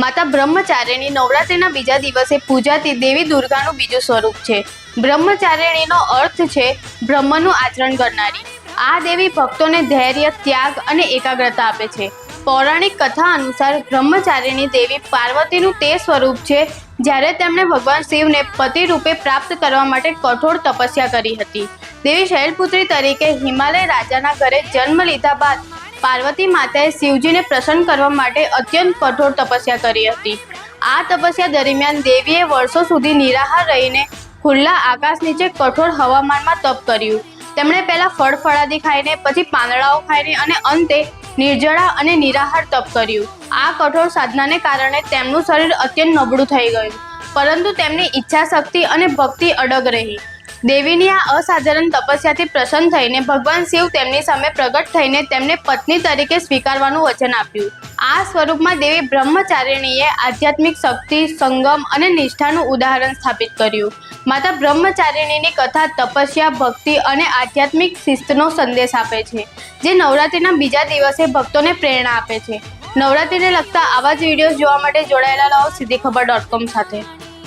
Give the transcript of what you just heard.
માતા બ્રહ્મચારિણી નવરાત્રિના બીજા દિવસે પૂજાતી દેવી દુર્ગાનું બીજું સ્વરૂપ છે. બ્રહ્મચારિણીનો અર્થ છે બ્રહ્મનું આચરણ કરનારી. આ દેવી ભક્તોને ધૈર્ય, ત્યાગ અને એકાગ્રતા આપે છે. પૌરાણિક કથા અનુસાર બ્રહ્મચારિણી દેવી પાર્વતીનું તે સ્વરૂપ છે જ્યારે તેમણે ભગવાન શિવને પતિ રૂપે પ્રાપ્ત કરવા માટે કઠોર તપસ્યા કરી હતી. દેવી શૈલપુત્રી તરીકે હિમાલય રાજાના ઘરે જન્મ લીધા બાદ પાર્વતી માતાએ શિવજીને પ્રસન્ન કરવા માટે અત્યંત કઠોર તપસ્યા કરી હતી. આ તપસ્યા દરમિયાન દેવીએ વર્ષો સુધી નિરાહાર રહીને ખુલ્લા આકાશ નીચે કઠોર હવામાનમાં તપ કર્યું. તેમણે પહેલાં ફળ ફળાદી ખાઈને, પછી પાંદડાઓ ખાઈને અને અંતે નિર્જળા અને નિરાહાર તપ કર્યું. આ કઠોર સાધનાને કારણે તેમનું શરીર અત્યંત નબળું થઈ ગયું. પરંતુ તેમની ઈચ્છા શક્તિ અને ભક્તિ અડગ રહી. દેવીની આ અસાધારણ તપસ્યાથી પ્રસન્ન થઈને ભગવાન શિવ તેમની સામે પ્રગટ થઈને તેમને પત્ની તરીકે સ્વીકારવાનું વચન આપ્યું. આ સ્વરૂપમાં દેવી બ્રહ્મચારિણીએ આધ્યાત્મિક શક્તિ, સંગમ અને નિષ્ઠાનું ઉદાહરણ સ્થાપિત કર્યું. માતા બ્રહ્મચારિણીની કથા તપસ્યા, ભક્તિ અને આધ્યાત્મિક શિસ્તનો સંદેશ આપે છે, જે નવરાત્રિના બીજા દિવસે ભક્તોને પ્રેરણા આપે છે. નવરાત્રિને લગતા આવા જ વિડીયોઝ જોવા માટે જોડાયેલા રહો સીધી ખબર ડોટ કોમ સાથે.